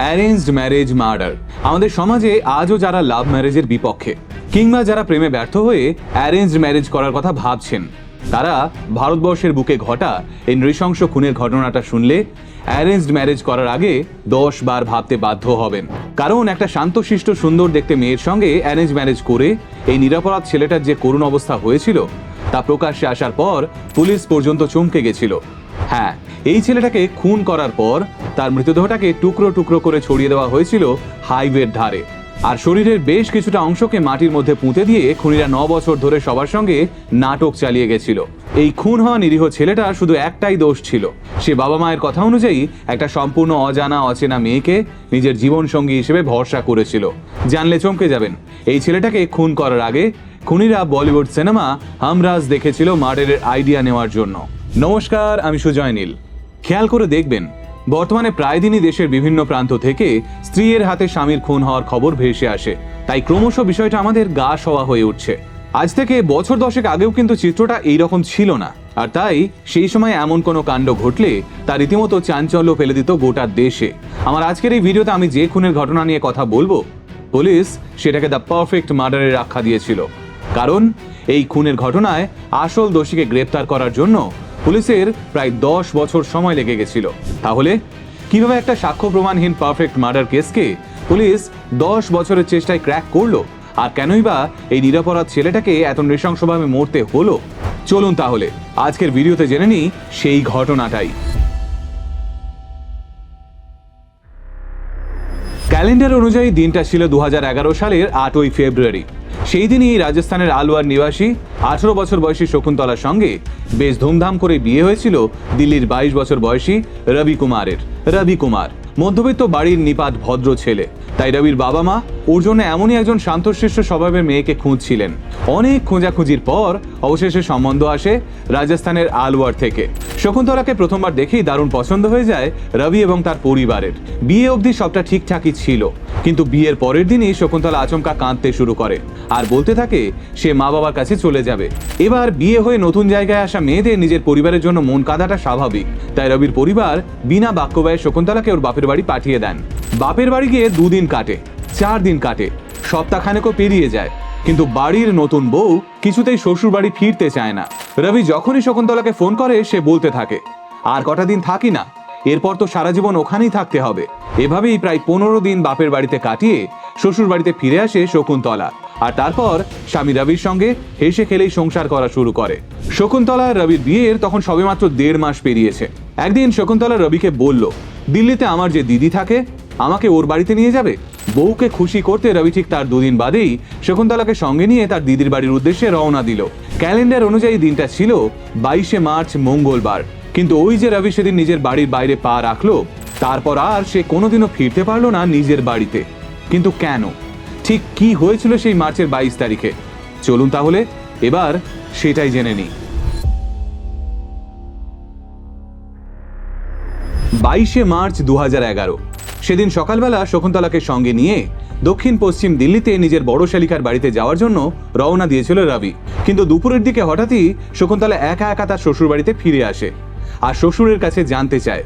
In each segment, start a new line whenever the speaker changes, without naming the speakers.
Arranged marriage murder. আমাদের সমাজে আজও যারা লাভ ম্যারেজের বিপক্ষে, কিংবা যারা প্রেমে ব্যর্থ হয়ে অ্যারেঞ্জড ম্যারেজ করার কথা ভাবছেন, তারা ভারতবর্ষের বুকে ঘটা এই নৃশংস খুনের ঘটনাটা শুনলে অ্যারেঞ্জড ম্যারেজ করার আগে দশ বার ভাবতে বাধ্য হবেন। কারণ একটা শান্তশিষ্ট সুন্দর দেখতে মেয়ের সঙ্গে অ্যারেঞ্জ ম্যারেজ করে এই নিরাপরাধ ছেলেটার যে করুণ অবস্থা হয়েছিল, তা প্রকাশ্যে আসার পর পুলিশ পর্যন্ত চমকে গেছিল। হ্যাঁ এই ছেলেটাকে খুন করার পর তার মৃতদেহটাকে টুকরো টুকরো করে ছড়িয়ে দেওয়া হয়েছিল হাইওয়ের ধারে। আর শরীরের বেশ কিছুটা অংশকে মাটির মধ্যে পুঁতে দিয়ে খুনিরা ন বছর ধরে সবার সঙ্গে নাটক চালিয়ে গেছিল। এই খুন হওয়া নিরীহ ছেলেটা শুধু একটাই দোষ ছিল। সে বাবা মায়ের কথা অনুযায়ী একটা সম্পূর্ণ অজানা, অচেনা মেয়েকে নিজের জীবন সঙ্গী হিসেবে ভরসা করেছিল। জানলে চমকে যাবেন, এই ছেলেটাকে খুন করার আগে খুনিরা বলিউড সিনেমা হামরাজ দেখেছিল মার্ডারের আইডিয়া নেওয়ার জন্য। নমস্কার, আমি সুজয় নীল। খেয়াল করে দেখবেন, বর্তমানে প্রায় দিনই দেশের বিভিন্ন প্রান্ত থেকে স্ত্রীর হাতে স্বামীর খুন হওয়ার খবর ভেসে আসে। তাই ক্রমশ বিষয়টা আমাদের গা সওয়া হয়ে উঠছে। আজ থেকে বছর দশেক আগেও কিন্তু চিত্রটা এইরকম ছিল না। আর তাই সেই সময় এমন কোনো কাণ্ড ঘটলে তা রীতিমতো চাঞ্চল্য ফেলে দিত গোটা দেশে। আমার আজকের এই ভিডিওতে আমি যে খুনের ঘটনা নিয়ে কথা বলব, পুলিশ সেটাকে দ্য পারফেক্ট মার্ডারের আখ্যা দিয়েছিল। কারণ এই খুনের ঘটনায় আসল দোষীকে গ্রেপ্তার করার জন্য পুলিশের প্রায় দশ বছর সময় লেগে গেছিল। তাহলে কীভাবে একটা সাক্ষ্য প্রমাণহীন পারফেক্ট মার্ডার কেসকে পুলিশ দশ বছরের চেষ্টায় ক্র্যাক করল? আর কেনই বা এই নিরাপরাধ ছেলেটাকে এত নৃশংসভাবে মরতে হলো? চলুন তাহলে, আজকের ভিডিওতে জেনে নিই সেই ঘটনাটাই। ক্যালেন্ডার অনুযায়ী দিনটা ছিল দু হাজার এগারো সালের আটই ফেব্রুয়ারি। সেই দিনই এই রাজস্থানের আলওয়ার নিবাসী, আঠারো বছর বয়সী শকুন্তলার সঙ্গে বেশ ধুমধাম করে বিয়ে হয়েছিল দিল্লির বাইশ বছর বয়সী রবি কুমারের। রবি কুমার মধ্যবিত্ত বাড়ির নিপাত ভদ্র ছেলে। তাই রবির বাবা মা ওর জন্য এমনই একজন শান্তশিষ্ট স্বভাবের মেয়েকে খুঁজছিলেন। অনেক খোঁজাখুঁজির পর অবশেষে সম্বন্ধ আসে রাজস্থানের আলওয়ার থেকে। শকুন্তলাকে প্রথমবার দেখেই দারুণ পছন্দ হয়ে যায় রবি এবং তার পরিবারের। বিয়ে অবধি সবটা ঠিকঠাকই ছিল। কিন্তু বিয়ের পরের দিনই শকুন্তলা আচমকা কাঁদতে শুরু করে। আর বলতে থাকে, সে মা বাবার কাছে চলে যাবে। এবার বিয়ে হয়ে নতুন জায়গায় আসা মেয়েদের নিজের পরিবারের জন্য মন কাঁদাটা স্বাভাবিক। তাই রবির পরিবার বিনা বাক্য ব্যয়ে শকুন্তলাকে ওর বাপের বাড়ি পাঠিয়ে দেন। বাপের বাড়ি গিয়ে দুদিন কাটে চার দিন কাটে। সপ্তাহখানেকও পেরিয়ে যায়। কিন্তু বাড়ির নতুন বউ কিছুতেই শ্বশুর বাড়ি ফিরতে চায় না। রবি যখনই শকুন্তলাকে ফোন করে, সে বলতে থাকে, আর কটা দিন থাকি না? এরপর তো সারা জীবন ওখানেই থাকতে হবে। এভাবেই প্রায় পনেরো দিন বাপের বাড়িতে কাটিয়ে শ্বশুর বাড়িতে ফিরে আসে শকুন্তলা। আর তারপর স্বামী রবির সঙ্গে হেসে খেলেই সংসার করা শুরু করে। শকুন্তলা রবির বিয়ের তখন সবেমাত্র দেড় মাস পেরিয়েছে। একদিন শকুন্তলা রবিকে বলল দিল্লিতে আমার যে দিদি থাকে, আমাকে ওর বাড়িতে নিয়ে যাবে? বউকে খুশি করতে রবি ঠিক তার দুদিন বাদেই শকুন্তলাকে সঙ্গে নিয়ে তার দিদির বাড়ির উদ্দেশ্যে রওনা দিল। ক্যালেন্ডার অনুযায়ী দিনটা ছিল বাইশে মার্চ, মঙ্গলবার। কিন্তু ওই যে রবি সেদিন নিজের বাড়ির বাইরে পা রাখল, তারপর আর সে কোনোদিনও ফিরতে পারল না নিজের বাড়িতে। কিন্তু কেন? ঠিক কি হয়েছিল সেই মার্চের বাইশ তারিখে? চলুন তাহলে, এবার সেটাই জেনে নিই। বাইশে মার্চ দু এগারো। সেদিন সকালবেলা শকুন্তলাকে সঙ্গে নিয়ে দক্ষিণ পশ্চিম দিল্লিতে নিজের বড় শালিকার বাড়িতে যাওয়ার জন্য রওনা দিয়েছিল রবি। কিন্তু দুপুরের দিকে হঠাৎই শকুন্তলা একা একা তার শ্বশুর বাড়িতে ফিরে আসে আর শ্বশুরের কাছে জানতে চায়,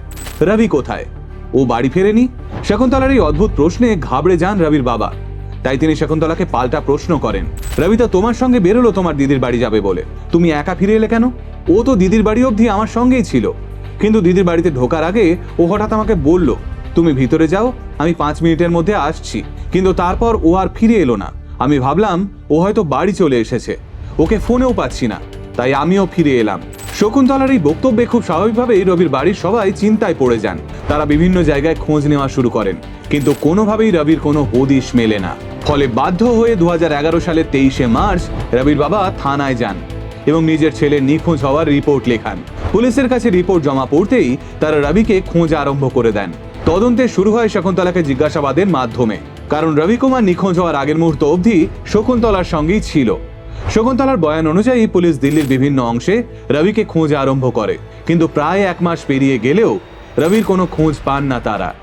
রবি কোথায়? ও বাড়ি ফেরেনি? শকুন্তলার এই অদ্ভুত প্রশ্নে ঘাবড়ে যান রবির বাবা। তাই তিনি শকুন্তলাকে পাল্টা প্রশ্ন করেন, রবি তো তোমার সঙ্গে বেরোলো, তোমার দিদির বাড়ি যাবে বলে। তুমি একা ফিরে এলে কেন? ও তো দিদির বাড়ি অবধি আমার সঙ্গেই ছিল। কিন্তু দিদির বাড়িতে ঢোকার আগে ও হঠাৎ আমাকে বলল, তুমি ভিতরে যাও, আমি পাঁচ মিনিটের মধ্যে আসছি। কিন্তু তারপর ও আর ফিরে এলো না। আমি ভাবলাম, ও হয়তো বাড়ি চলে এসেছে। ওকে ফোনেও পাচ্ছি না। তাই আমিও ফিরে এলাম। শকুন্তলার এই বক্তব্যে খুব স্বাভাবিকভাবেই রবির বাড়ির সবাই চিন্তায় পড়ে যান। তারা বিভিন্ন জায়গায় খোঁজ নেওয়া শুরু করেন, কিন্তু কোনোভাবেই রবির কোনো হদিশ মেলে না। ফলে বাধ্য হয়ে দু হাজার এগারো সালের তেইশে মার্চ রবির বাবা থানায় যান এবং নিজের ছেলে নিখোঁজ হওয়ার রিপোর্ট লেখান। পুলিশের কাছে রিপোর্ট জমা পড়তেই তারা রবিকে খোঁজ আরম্ভ করে দেন। তদন্তে শুরু হয় শকুন্তলাকে জিজ্ঞাসাবাদের মাধ্যমে। কারণ রবি কুমার নিখোঁজ হওয়ার আগের মুহূর্ত অবধি শকুন্তলার সঙ্গেই ছিল। শকুন্তলার বয়ান অনুযায়ী পুলিশ দিল্লির বিভিন্ন অংশে রবিকে খোঁজ আরম্ভ করে। কিন্তু প্রায় এক মাস পেরিয়ে গেলেও রবির কোনো খোঁজ পান না তারা।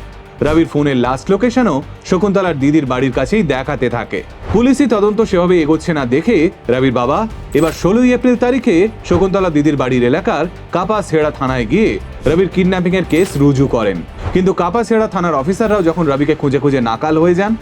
রবির ফোনের লাস্ট লোকেশনও শকুন্তলার দিদির বাড়ির কাছেই দেখাতে থাকে। পুলিশি তদন্ত সেভাবে এগোচ্ছে না দেখে রবির বাবা। এবার ষোলোই এপ্রিল তারিখে শকুন্তলা দিদির বাড়ির এলাকার কাপাস হেড়া থানায় গিয়ে রবির কিডন্যাপিং এর কেস রুজু করেন। কিন্তু কাপাসেড়া থানার অফিসাররাও যখন রবিকে খুঁজে খুঁজে নাকাল হয়ে যান,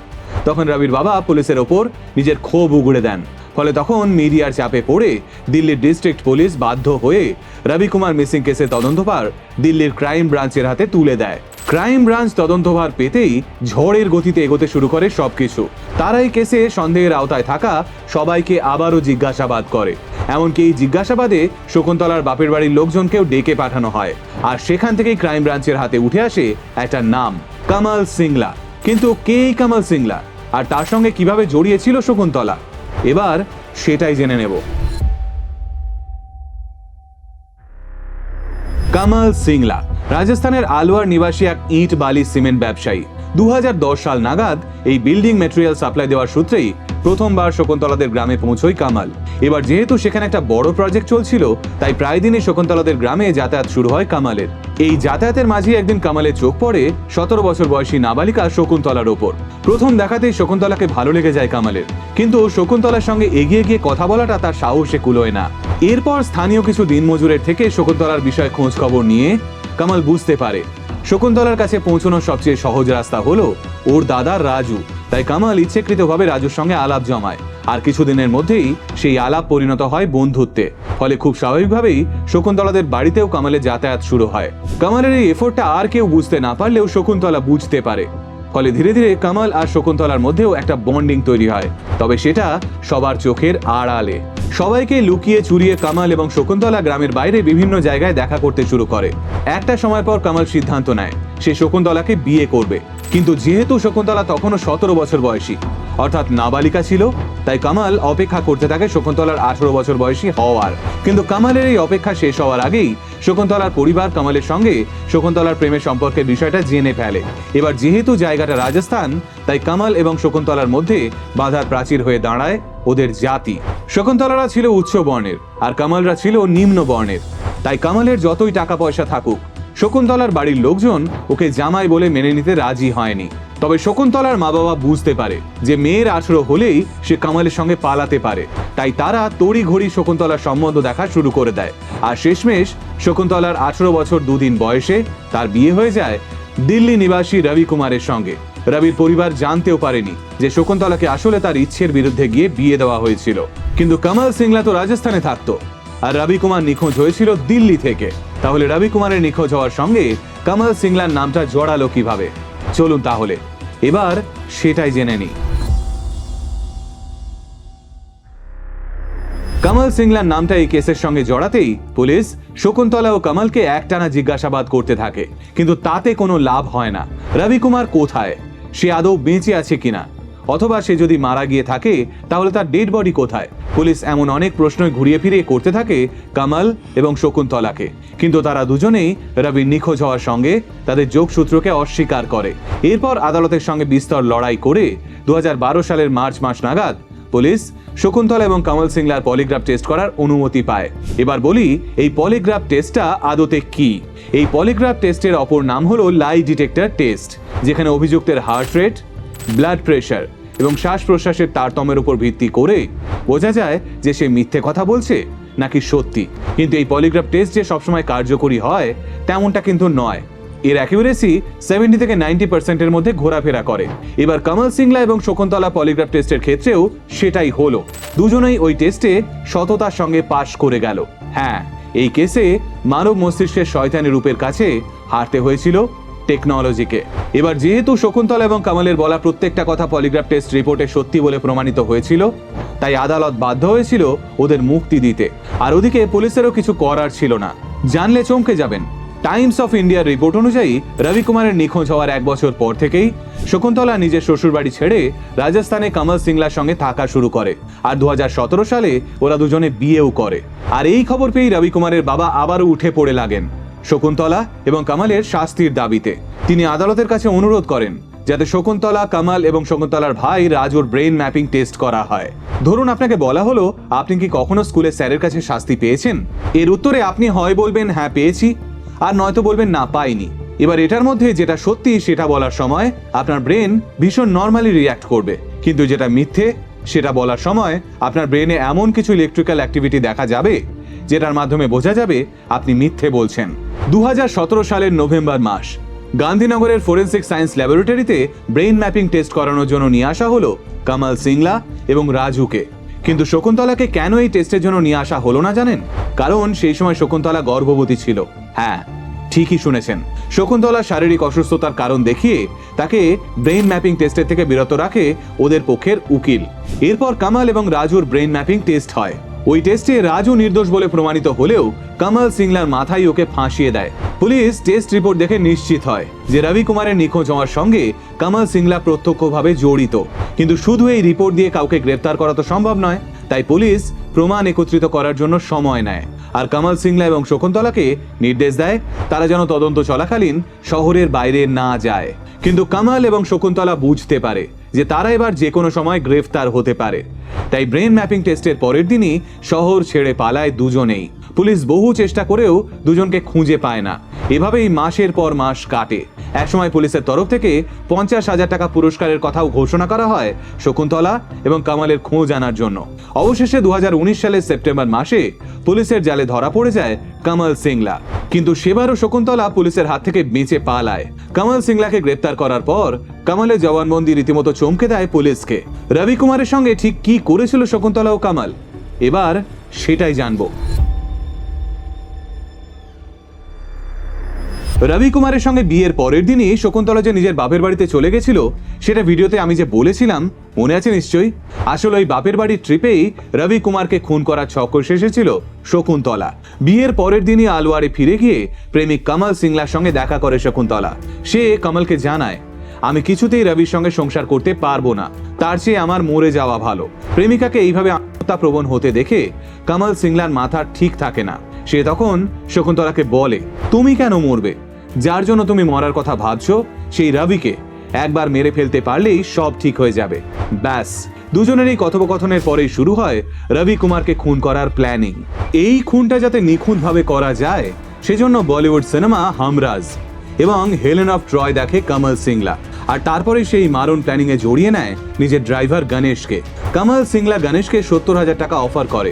তখন রবির বাবা পুলিশের ওপর নিজের ক্ষোভ উগড়ে দেন। ফলে তখন মিডিয়ার চাপে পড়ে দিল্লির ডিস্ট্রিক্ট পুলিশ বাধ্য হয়ে রবি কুমার মিসিং কেসের তদন্তভার দিল্লির ক্রাইম ব্রাঞ্চের হাতে তুলে দেয়। ক্রাইম ব্রাঞ্চ তদন্তভার পেতেই ঝড়ের গতিতে এগোতে শুরু করে সবকিছু। তারাই কেসে সন্দেহের আওতায় থাকা সবাইকে আবারও জিজ্ঞাসাবাদ করে। এমনকি এই জিজ্ঞাসাবাদে শকুন্তলার বাপের বাড়ির লোকজনকেও ডেকে পাঠানো হয়। আর সেখান থেকেই ক্রাইম ব্রাঞ্চের হাতে উঠে আসে একটা নাম, কামাল সিংলা। কিন্তু কে কামাল সিংলা? আর তার সঙ্গে কীভাবে জড়িয়েছিল শকুন্তলা? এবার সেটাই জেনে নেব। কামাল সিংলা, রাজস্থানের আলওয়ার নিবাসী এক ইট বালি সিমেন্ট ব্যবসায়ী। দু হাজার দশ সাল নাগাদ এই বিল্ডিং মেটেরিয়াল সাপ্লাই দেওয়ার সূত্রেই প্রথমবার শকুন্তলাদের গ্রামে পৌঁছয় কামাল। এবার যেহেতু সেখানে একটা বড় প্রজেক্ট চলছিল, তাই প্রায় দিনই শকুন্তলাদের গ্রামে যাতায়াত শুরু হয় কামালের। এই যাতায়াতের মাঝে একদিন কামালের চোখ পড়ে সতেরো বছর বয়সী নাবালিকা শকুন্তলার ওপর। প্রথম দেখাতেই শকুন্তলাকে ভালো লেগে যায় কামালের। কিন্তু শকুন্তলার সঙ্গে এগিয়ে গিয়ে কথা বলাটা তার সাহসে কুলোয় না। এরপর স্থানীয় কিছু দিনমজুরের থেকে শকুন্তলার বিষয়ে খোঁজ খবর নিয়ে কামাল বুঝতে পারে। শকুন্তলার কাছে পৌঁছানোর সবচেয়ে সহজ রাস্তা হলো ওর দাদা রাজু। তাই কামাল ইচ্ছেকৃতভাবে রাজুর সঙ্গে আলাপ জমায়। আর কিছুদিনের মধ্যেই সেই আলাপ পরিণত হয় বন্ধুত্বে। ফলে খুব স্বাভাবিকভাবেই শকুন্তলাদের বাড়িতেও কামালের যাতায়াত শুরু হয়। কামালের এই এফোর্টটা আর কেউ বুঝতে না পারলেও শকুন্তলা বুঝতে পারে। ফলে ধীরে ধীরে কামাল আর শকুন্তলার মধ্যেও একটা বন্ডিং তৈরি হয়। তবে সেটা সবার চোখের আড়ালে। সবাইকে লুকিয়ে চুরিয়ে কামাল এবং শকুন্তলা গ্রামের বাইরে বিভিন্ন জায়গায় দেখা করতে শুরু করে। একটা সময় পর কামাল সিদ্ধান্ত নেয়, সে শকুন্তলাকে বিয়ে করবে। কিন্তু যেহেতু শকুন্তলা তখনও সতেরো বছর বয়সী, অর্থাৎ নাবালিকা ছিল তাই কামাল অপেক্ষা করতে থাকে শকুন্তলার আঠারো বছর বয়সী হওয়ার। কিন্তু কামালের এই অপেক্ষা শেষ হওয়ার আগেই শকুন্তলার পরিবার কামালের সঙ্গে শকুন্তলার প্রেমের সম্পর্কের বিষয়টা জেনে ফেলে। এবার যেহেতু জায়গাটা রাজস্থান, তাই কামাল এবং শকুন্তলার মধ্যে বাধার প্রাচীর হয়ে দাঁড়ায় ওদের জাতি। শকুন্তলারা ছিল উচ্চ বর্ণের আর কামালরা ছিল নিম্ন বর্ণের। তাই কামালের যতই টাকা পয়সা থাকুক শকুন্তলার বাড়ির লোকজন ওকে জামাই বলে মেনে নিতে রাজি হয়নি। তবে শকুন্তলার মা বাবা বুঝতে পারে যে মেয়ের আঠেরো হলেই সে কামালের সঙ্গে পালাতে পারে। তাই তারা তড়ি ঘড়ি শকুন্তলার সম্বন্ধ দেখা শুরু করে দেয়। আর শেষমেশ শকুন্তলার আঠেরো বছর দুদিন বয়সে তার বিয়ে হয়ে যায় দিল্লি নিবাসী রবি কুমারের সঙ্গে। রবির পরিবার জানতেও পারেনি যে শকুন্তলাকে আসলে তার ইচ্ছের বিরুদ্ধে গিয়ে বিয়ে দেওয়া হয়েছিল। কিন্তু কামাল সিংলা তো রাজস্থানে থাকতো। আর রবি কুমার নিখোঁজ হয়েছিল দিল্লি থেকে। তাহলে রবি কুমারের নিখোঁজ হওয়ার সঙ্গে কামাল সিংলার নামটা জড়ালো কীভাবে? চলুন তাহলে। এবার সেটাই জেনে নিই। কামাল সিংলার নামটা এই কেসের সঙ্গে জড়াতেই পুলিশ শকুন্তলা ও কামালকে একটানা জিজ্ঞাসাবাদ করতে থাকে। কিন্তু তাতে কোনো লাভ হয় না। রবি কুমার কোথায়? সে আদৌ বেঁচে আছে কিনা? অথবা সে যদি মারা গিয়ে থাকে, তাহলে তার ডেড বডি কোথায়? পুলিশ এমন অনেক প্রশ্নই ঘুরিয়ে ফিরিয়ে করতে থাকে কামাল এবং শকুন্তলাকে। কিন্তু তারা দুজনেই রবির নিখোঁজ হওয়ার সঙ্গে তাদের যোগসূত্রকে অস্বীকার করে। এরপর আদালতের সঙ্গে বিস্তর লড়াই করে দু হাজার বারো সালের মার্চ মাস নাগাদ পুলিশ শকুন্তলা এবং কমল সিংলার পলিগ্রাফ টেস্ট করার অনুমতি পায়। এবার বলি, এই পলিগ্রাফ টেস্টটা আদতে কি? এই পলিগ্রাফ টেস্টের অপর নাম হলো লাই ডিটেক্টর টেস্ট যেখানে অভিযুক্তের হার্ট রেট ব্লাড প্রেশার এবং শ্বাস প্রশ্বাসের তারতম্যের উপর ভিত্তি করে বোঝা যায় যে সে মিথ্যে কথা বলছে নাকি সত্যি। কিন্তু এই পলিগ্রাফ টেস্ট যে সবসময় কার্যকরী হয়, তেমনটা কিন্তু নয়। এর অ্যাকিউরেসি সেভেন্টি থেকে নাইনটি পার্সেন্টের মধ্যে ঘোরাফেরা করে। এবার কমল সিংলা এবং শকুন্তলা পলিগ্রাফ টেস্টের ক্ষেত্রেও সেটাই হলো। দুজনেই ওই টেস্টে সততার সঙ্গে পাশ করে গেল। হ্যাঁ এই কেসে মানব মস্তিষ্কের শয়তানি রূপের কাছে হারতে হয়েছিল টেকনোলজিকে এবার যেহেতু শকুন্তলা এবং কামালের বলা প্রত্যেকটা কথা পলিগ্রাফ টেস্ট রিপোর্টে সত্যি বলে প্রমাণিত হয়েছিল, তাই আদালত বাধ্য হয়েছিল ওদের মুক্তি দিতে। আর ওদিকে পুলিশেরও কিছু করার ছিল না। জানলে চমকে যাবেন। টাইমস অফ ইন্ডিয়ার রিপোর্ট অনুযায়ী রবি কুমারের নিখোঁজ হওয়ার এক বছর পর থেকেই শকুন্তলা নিজের শ্বশুরবাড়ি ছেড়ে রাজস্থানে কমল সিংলার সঙ্গে থাকা শুরু করে। আর দু হাজার সতেরো সালে ওরা দুজনে বিয়েও করে। আর এই খবর পেয়েই রবি কুমারের বাবা আবারও উঠে পড়ে লাগেন। শকুন্তলা এবং কামালের শাস্তির দাবিতে। তিনি আদালতের কাছে অনুরোধ করেন, যাতে শকুন্তলা, কামাল এবং শকুন্তলার ভাই রাজুর ব্রেন ম্যাপিং টেস্ট করা হয়। ধরুন আপনাকে বলা হলো, আপনি কি কখনো স্কুলে স্যারের কাছে শাস্তি পেয়েছেন? এর উত্তরে আপনি হয় বলবেন হ্যাঁ পেয়েছি। আর নয়তো বলবেন, না, পাইনি। এবার এটার মধ্যে যেটা সত্যি সেটা বলার সময় আপনার ব্রেন ভীষণ নর্মালি রিয়্যাক্ট করবে। কিন্তু যেটা মিথ্যে সেটা বলার সময় আপনার ব্রেনে এমন কিছু ইলেকট্রিক্যাল অ্যাক্টিভিটি দেখা যাবে যেটার মাধ্যমে বোঝা যাবে আপনি মিথ্যে বলছেন। দু হাজার সতেরো সালের নভেম্বর মাস, গান্ধীনগরের ফরেন্সিক সায়েন্স ল্যাবরেটরিতে ব্রেইন ম্যাপিং টেস্ট করানোর জন্য নিয়ে আসা হলো কামাল সিংলা এবং রাজুকে। কিন্তু শকুন্তলাকে কেন এই টেস্টের জন্য নিয়ে আসা হলো না জানেন? কারণ সেই সময় শকুন্তলা গর্ভবতী ছিল। হ্যাঁ ঠিকই শুনেছেন। শকুন্তলা শারীরিক অসুস্থতার কারণ দেখিয়ে তাকে ব্রেইন ম্যাপিং টেস্টের থেকে বিরত রাখে ওদের পক্ষের উকিল। এরপর কামাল এবং রাজুর ব্রেইন ম্যাপিং টেস্ট হয়। ওই টেস্টে রাজু নির্দোষ বলে প্রমাণিত হলেও কামাল সিংলার মাথায় ওকে ফাঁসিয়ে দেয়। পুলিশ টেস্ট রিপোর্ট দেখে নিশ্চিত হয় যে রবি কুমারের নিখোঁজ হওয়ার সঙ্গে কামাল সিংলা প্রত্যক্ষভাবে জড়িত। কিন্তু শুধু এই রিপোর্ট দিয়ে কাউকে গ্রেপ্তার করা তো সম্ভব নয়, তাই পুলিশ প্রমাণ একত্রিত করার জন্য সময় নেয়। আর কামাল সিংলা এবং শকুন্তলাকে নির্দেশ দেয়, তারা যেন তদন্ত চলাকালীন শহরের বাইরে না যায়। কিন্তু কামাল এবং শকুন্তলা বুঝতে পারে যে তারা এবার যে কোনো সময় গ্রেফতার হতে পারে। তাই ব্রেন ম্যাপিং টেস্টের পরের দিনই শহর ছেড়ে পালায় দুজনেই। পুলিশ বহু চেষ্টা করেও দুজনকে খুঁজে পায় না। এভাবেই মাসের পর মাস কাটে। একসময় পুলিশের তরফ থেকে পঞ্চাশ হাজার টাকা পুরস্কারের কথাও ঘোষণা করা হয় শকুন্তলা এবং কামালের খোঁজ আনার জন্য। অবশেষে দুহাজার উনিশ সালের সেপ্টেম্বর মাসে পুলিশের জালে ধরা পড়ে যায় কামাল সিংলা। কিন্তু সেবারও শকুন্তলা পুলিশের হাত থেকে বেঁচে পালায়। কামাল সিংলাকে গ্রেপ্তার করার পর কামালের জবানবন্দি রীতিমতো চমকে দেয় পুলিশকে। রবি কুমারের সঙ্গে ঠিক কি করেছিল শকুন্তলা ও কামাল? এবার সেটাই জানব। রবি কুমারের সঙ্গে বিয়ের পরের দিনই শকুন্তলা যে নিজের বাপের বাড়িতে চলে গেছিল, সেটা ভিডিওতে আমি যে বলেছিলাম, মনে আছে নিশ্চয়ই? আসলে ওই বাপের বাড়ির ট্রিপেই রবি কুমারকে খুন করার ছক এসেছিল শকুন্তলা। বিয়ের পরের দিনই আলোয়ারে ফিরে গিয়ে প্রেমিক কমল সিংলার সঙ্গে দেখা করে শকুন্তলা। সে কমলকে জানায়, আমি কিছুতেই রবির সঙ্গে সংসার করতে পারব না। তার চেয়ে আমার মরে যাওয়া ভালো। প্রেমিকাকে এইভাবে আত্মপ্রবণ হতে দেখে কমল সিংলার মাথা ঠিক থাকে না। সে তখন শকুন্তলাকে বলে, তুমি কেন মরবে? যার জন্য তুমি মরার কথা ভাবছ, সেই রবিকে একবার মেরে ফেলতে পারলেই সব ঠিক হয়ে যাবে। ব্যাস দুজনের এই কথোপকথনের পরেই শুরু হয় রবি কুমারকে খুন করার প্ল্যানিং। এই খুনটা যাতে নিখুঁতভাবে করা যায়, সেজন্য বলিউড সিনেমা হামরাজ এবং হেলেন অফ ট্রয় দেখে কমল সিংলা। আর তারপরে সেই মারণ প্ল্যানিং এ জড়িয়ে নেয় নিজের ড্রাইভার গণেশকে। কমল সিংলা গণেশকে সত্তর হাজার টাকা অফার করে।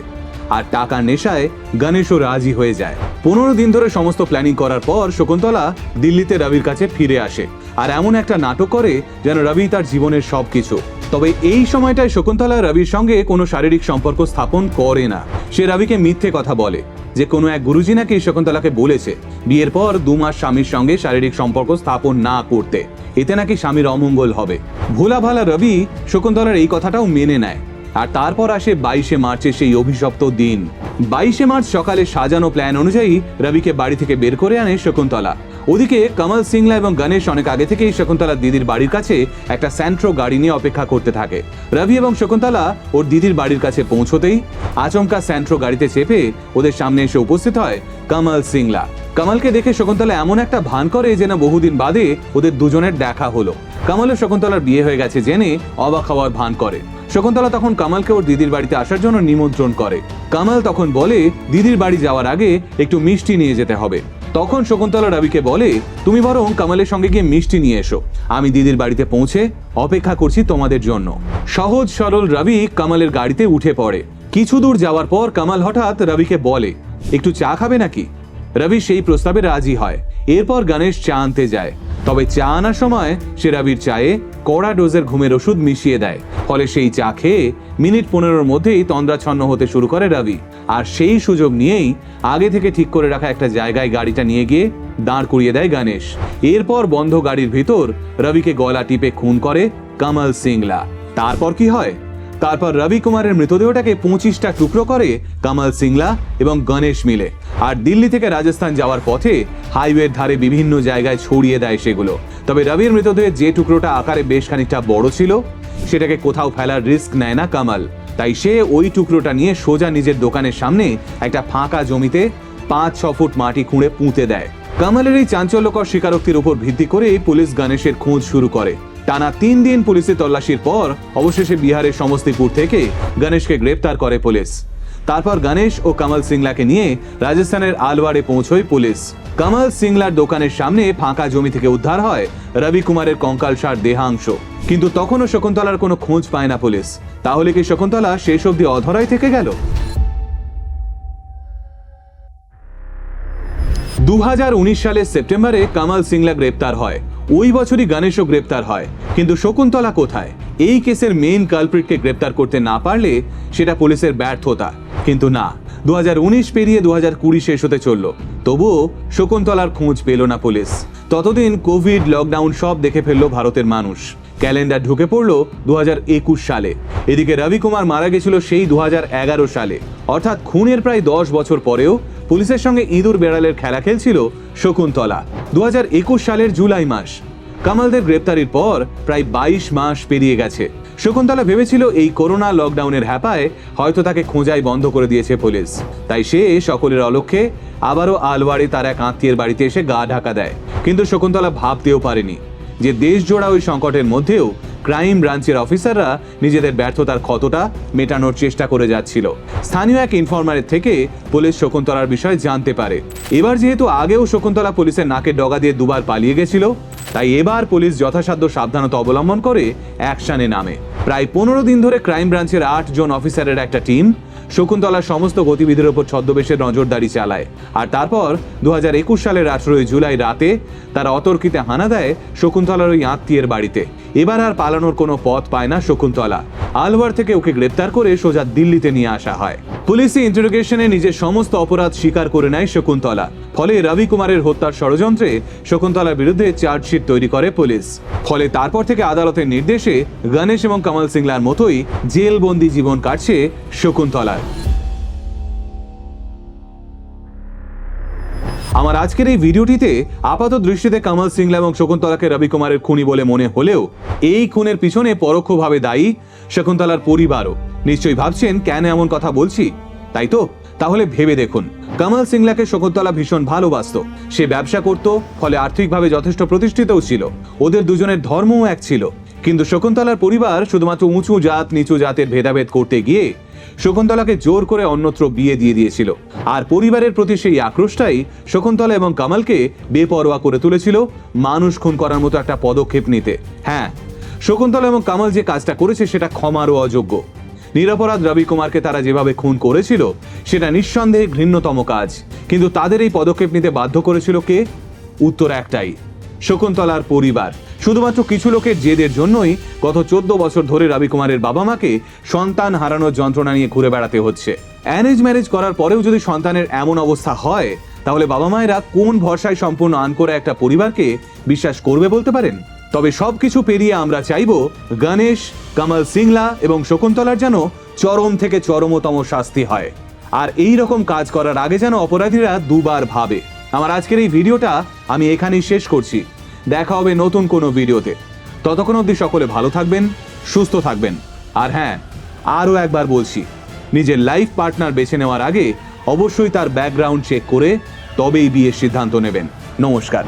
আর টাকার নেশায় গণেশও রাজি হয়ে যায়। পনেরো দিন ধরে সমস্ত প্ল্যানিং করার পর শকুন্তলা দিল্লিতে রবির কাছে ফিরে আসে। আর এমন একটা নাটক করে যেন রবি তার জীবনের সবকিছু। তবে এই সময়টায় শকুন্তলা রবির সঙ্গে কোনো শারীরিক সম্পর্ক স্থাপন করে না। সে রবিকে মিথ্যে কথা বলে। যে কোনো এক গুরুজি নাকি শকুন্তলাকে বলেছে, বিয়ের পর দু মাস স্বামীর সঙ্গে শারীরিক সম্পর্ক স্থাপন না করতে। এতে নাকি স্বামীর অমঙ্গল হবে। ভোলা ভালা রবি শকুন্তলার এই কথাটাও মেনে নেয়। আর তারপর আসে বাইশে মার্চের সেই অভিশপ্ত দিন। বাইশে মার্চ সকালে সাজানো প্ল্যান অনুযায়ী রবিকে বাড়ি থেকে বের করে আনে শকুন্তলা। ওদিকে কমল সিংলা এবং গণেশ অনেক আগে থেকেই শকুন্তলার দিদির বাড়ির কাছে একটা স্যান্ট্রো গাড়ি নিয়ে অপেক্ষা করতে থাকে। রবি এবং শকুন্তলা ওর দিদির বাড়ির কাছে পৌঁছতেই আচমকা স্যান্ট্রো গাড়িতে চেপে ওদের সামনে এসে উপস্থিত হয় কমল সিংলা। কামালকে দেখে শকুন্তলা এমন একটা ভান করে যেন বহুদিন বাদে ওদের দুজনের দেখা হলো। কামাল ও শকুন্তলার বিয়ে হয়ে গেছে জেনে অবাক হওয়ার ভান করে। শকুন্তলা তখন কামালকে ওর দিদির বাড়িতে আসার জন্য নিমন্ত্রণ করে। কামাল তখন বলে, দিদির বাড়ি যাওয়ার আগে একটু মিষ্টি নিয়ে যেতে হবে। তখন শকুন্তলা রবিকে বলে, তুমি বরং কামালের সঙ্গে গিয়ে মিষ্টি নিয়ে এসো। আমি দিদির বাড়িতে পৌঁছে অপেক্ষা করছি তোমাদের জন্য। সহজ সরল রবি কামালের গাড়িতে উঠে পড়ে। কিছু দূর যাওয়ার পর কামাল হঠাৎ রবিকে বলে, একটু চা খাবে নাকি? রবি সেই প্রস্তাবে রাজি হয়। এরপর গণেশ চা আনতে যায়। তবে চা আনার সময় সে রবির চায়ে কড়া ডোজের ঘুমের ওষুধ মিশিয়ে দেয়। ফলে সেই চা খেয়ে মিনিট পনেরোর মধ্যেই তন্দ্রাচ্ছন্ন হতে শুরু করে রবি। আর সেই সুযোগ নিয়েই আগে থেকে ঠিক করে রাখা একটা জায়গায় গাড়িটা নিয়ে গিয়ে দাঁড় করিয়ে দেয় গণেশ। এরপর বন্ধ গাড়ির ভিতর রবিকে গলা টিপে খুন করে কামাল সিংলা। তারপর কি হয়? তারপর রবি কুমারের মৃতদেহটাকে পঁচিশটা টুকরো করে কামাল সিংলা এবং গণেশ মিলে। আর দিল্লি থেকে রাজস্থান যাওয়ার পথে হাইওয়ের ধারে বিভিন্ন জায়গায় ছড়িয়ে দেয় সেগুলো। তবে রবির মৃতদেহের যে টুকরোটা আকারে বেশ খানিকটা বড় ছিল, সেটাকে কোথাও ফেলার রিস্ক নেয় না কামাল। তাই সে ওই টুকরোটা নিয়ে সোজা নিজের দোকানের সামনে একটা ফাঁকা জমিতে পাঁচ, ছ ফুট মাটি খুঁড়ে পুঁতে দেয়। কামালের এই চাঞ্চল্যকর স্বীকারোক্তির উপর ভিত্তি করে পুলিশ গণেশের খোঁজ শুরু করে। টানা তিন দিন পুলিশের তল্লাশির পর অবশেষে বিহারের সমস্তিপুর থেকে গণেশকে গ্রেপ্তার করে পুলিশ। তারপর গণেশ ও কামাল সিংলাকে নিয়ে রাজস্থানের আলওয়ারে পৌঁছয় পুলিশ। কামাল সিংলার দোকানের সামনে ফাঁকা জমি থেকে উদ্ধার হয় রবি কুমারের কঙ্কালসার দেহাংশ। কিন্তু তখনও শকুন্তলার কোনো খোঁজ পায় না পুলিশ। তাহলে কি শকুন্তলা শেষ অবধি অধরাই থেকে গেল? দু হাজার উনিশ সালের সেপ্টেম্বরে কামাল সিংলা গ্রেপ্তার হয়। ওই বছরই গণেশও গ্রেপ্তার হয়। কিন্তু শকুন্তলা কোথায়? এই কেসের মেইন কালপ্রিটকে গ্রেপ্তার করতে না পারলে সেটা পুলিশের ব্যর্থতা। কিন্তু না, দুহাজার উনিশ পেরিয়ে দু কুড়ি শেষ হতে চলল। তবুও শকুন্তলার খোঁজ পেল না পুলিশ। ততদিন কোভিড, লকডাউন সব দেখে ফেলল ভারতের মানুষ। ক্যালেন্ডার ঢুকে পড়ল দু সালে। এদিকে রবি কুমার মারা গেছিল সেই দু হাজার এগারো সালে। অর্থাৎ খুনের প্রায় দশ বছর পরেও পুলিশের সঙ্গে ইঁদুর বেড়ালের খেলা খেলছিল শকুন্তলা। দু হাজার একুশ সালের জুলাই মাস। কামালদের গ্রেপ্তারির পর প্রায় বাইশ মাস পেরিয়ে গেছে। শকুন্তলা ভেবেছিল এই করোনা লকডাউনের হ্যাপায় হয়তো তাকে খোঁজাই বন্ধ করে দিয়েছে পুলিশ। তাই সে সকলের অলক্ষ্যে আবারও আলওয়ারে তার এক আত্মীয়ের বাড়িতে এসে গা ঢাকা দেয়। কিন্তু শকুন্তলা ভাবতেও পারেনি যে দেশজোড়া ওই সংকটের মধ্যেও ক্রাইম ব্রাঞ্চের অফিসাররা নিজেদের ব্যর্থতার ক্ষতটা মেটানোর চেষ্টা করে যাচ্ছিল। স্থানীয় এক ইনফরমারের থেকে পুলিশ শকুন্তলার বিষয়ে জানতে পারে। এবার যেহেতু আগেও শকুন্তলা পুলিশের নাকের ডগা দিয়ে দুবার পালিয়ে গেছিল, তাই এবার পুলিশ যথাসাধ্য সাবধানতা অবলম্বন করে অ্যাকশনে নামে। প্রায় পনেরো দিন ধরে ক্রাইম ব্রাঞ্চের আট জন অফিসারের একটা টিম শকুন্তলার সমস্ত গতিবিধির ওপর ছদ্মবেশের নজরদারি চালায়। আর তারপর দু হাজার একুশ সালের আঠেরোই জুলাই রাতে তারা অতর্কিতে হানা দেয় শকুন্তলার ওই আত্মীয়ের বাড়িতে। এবার আর পালানোর কোনো পথ পায় না শকুন্তলা। আলওয়ার থেকে ওকে গ্রেপ্তার করে সোজা দিল্লিতে নিয়ে আসা হয়। পুলিশি ইন্টারোগেশনে নিজের সমস্ত অপরাধ স্বীকার করে নেয় শকুন্তলা। ফলে রবি কুমারের হত্যার ষড়যন্ত্রে শকুন্তলার বিরুদ্ধে চার্জশিট তৈরি করে পুলিশ। ফলে তারপর থেকে আদালতের নির্দেশে গণেশ এবং কমল সিংলার মতোই জেলবন্দি জীবন কাটছে শকুন্তলার। আমার আজকের এই ভিডিওটিতে আপাত দৃষ্টিতে কামাল সিংলা এবং শকুন্তলাকে রবি কুমারের খুনি বলে মনে হলেও এই খুনের পিছনে পরোক্ষভাবে দায়ী শকুন্তলার পরিবারও। নিশ্চয়ই ভাবছেন কেন এমন কথা বলছি? তাই তো? তাহলে ভেবে দেখুন। কামাল সিংলাকে শকুন্তলা ভীষণ ভালোবাসত। সে ব্যবসা করত, ফলে আর্থিকভাবে যথেষ্ট প্রতিষ্ঠিতও ছিল। ওদের দুজনের ধর্মও এক ছিল। কিন্তু শকুন্তলার পরিবার শুধুমাত্র উঁচু জাত, নিচু জাতের ভেদাভেদ করতে গিয়ে শকুন্তলাকে জোর করে অন্যত্র বিয়ে দিয়ে দিয়েছিল। আর পরিবারের প্রতি সেই আক্রোশটাই শকুন্তলা এবং কামালকে বেপরোয়া করে তুলেছিল মানুষ খুন করার মতো একটা পদক্ষেপ নিতে। হ্যাঁ শকুন্তলা এবং কামাল যে কাজটা করেছে সেটা ক্ষমারও অযোগ্য। নিরপরাধ রবি কুমারকে তারা যেভাবে খুন করেছিল, সেটা নিঃসন্দেহে ঘৃণ্যতম কাজ। কিন্তু তাদের এই পদক্ষেপ নিতে বাধ্য করেছিল কে? উত্তর একটাই শকুন্তলার পরিবার। শুধুমাত্র কিছু লোকের জেদের জন্যই গত চোদ্দ বছর ধরে রবি কুমারের বাবা মাকে সন্তান হারানোর যন্ত্রণা নিয়ে ঘুরে বেড়াতে হচ্ছে। অ্যারেঞ্জ ম্যারেজ করার পরেও যদি সন্তানের এমন অবস্থা হয়, তাহলে বাবা মায়েরা কোন ভরসায় সম্পূর্ণ আন করে একটা পরিবারকে বিশ্বাস করবে বলতে পারেন? তবে সবকিছু পেরিয়ে আমরা চাইব গণেশ, কমল সিংলা এবং শকুন্তলার যেন চরম থেকে চরমতম শাস্তি হয়। আর এই রকম কাজ করার আগে যেন অপরাধীরা দুবার ভাবে। আমার আজকের এই ভিডিওটা আমি এখানেই শেষ করছি। দেখা হবে নতুন কোনো ভিডিওতে। ততক্ষণ অবধি সকলে ভালো থাকবেন, সুস্থ থাকবেন। আর হ্যাঁ আরও একবার বলছি, নিজের লাইফ পার্টনার বেছে নেওয়ার আগে অবশ্যই তার ব্যাকগ্রাউন্ড চেক করে তবেই বিয়ের সিদ্ধান্ত নেবেন। নমস্কার।